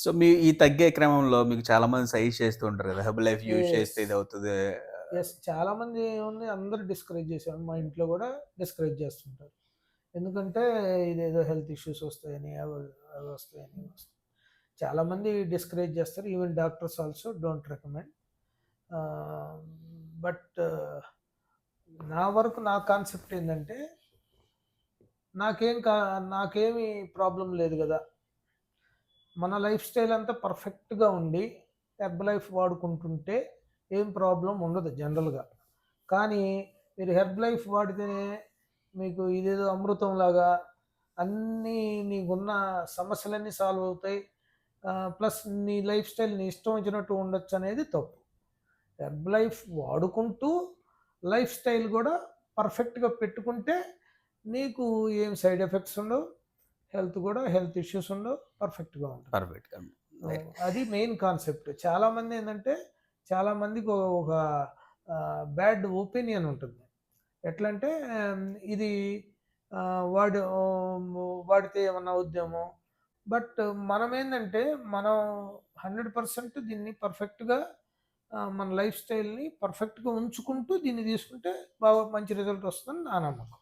So మీ ఈ తగ్గే క్రమంలో మీకు చాలా మంది సజెస్ట్ చేస్తూ ఉంటారు కదా హెబ్ లైఫ్ యూజ్. చేస్తే ఇది అవుతుంది ఎస్ చాలా మంది ఏముంది అందరూ డిస్కరేజ్ చేశారు మా ఇంట్లో కూడా డిస్కరేజ్ చేస్తుంటారు. ఎందుకంటే ఇదేదో హెల్త్ ఇష్యూస్ వస్తాయని అవి అవి వస్తాయని వస్తాయి చాలా మంది డిస్కరేజ్ చేస్తారు. Even doctors also don't recommend. But నా వరకు నా కాన్సెప్ట్ ఏంటంటే నాకేం కా నాకేమి ప్రాబ్లం లేదు కదా. మన లైఫ్ స్టైల్ అంతా పర్ఫెక్ట్గా ఉండి హెర్బ్ లైఫ్ వాడుకుంటుంటే ఏం ప్రాబ్లం ఉండదు జనరల్గా. కానీ మీరు హెర్బ్ లైఫ్ వాడితేనే మీకు ఇదేదో అమృతం లాగా అన్నీ నీకున్న సమస్యలన్నీ సాల్వ్ అవుతాయి. ప్లస్ నీ లైఫ్ స్టైల్ నీ ఇష్టం వచ్చినట్టు ఉండొచ్చు అనేది తప్పు. హెర్బ్ లైఫ్ వాడుకుంటూ లైఫ్ స్టైల్ కూడా పర్ఫెక్ట్గా పెట్టుకుంటే నీకు ఏం సైడ్ ఎఫెక్ట్స్ ఉండవు. హెల్త్ కూడా హెల్త్ ఇష్యూస్ ఉండవు పర్ఫెక్ట్గా ఉంటుంది పర్ఫెక్ట్ అది మెయిన్ కాన్సెప్ట్. చాలా మంది ఏంటంటే చాలా మందికి ఒక- బ్యాడ్ ఒపీనియన్ ఉంటుంది. ఎట్లా అంటే ఆమ్, ఇది వాడు వాడితే ఏమన్నా అవుద్దేమో. బట్ మనం ఏంటంటే మనం హండ్రెడ్ పర్సెంట్ దీన్ని పర్ఫెక్ట్గా మన లైఫ్ స్టైల్ని పర్ఫెక్ట్గా ఉంచుకుంటూ దీన్ని తీసుకుంటే బాగా మంచి రిజల్ట్ వస్తుందని నా నమ్మకం.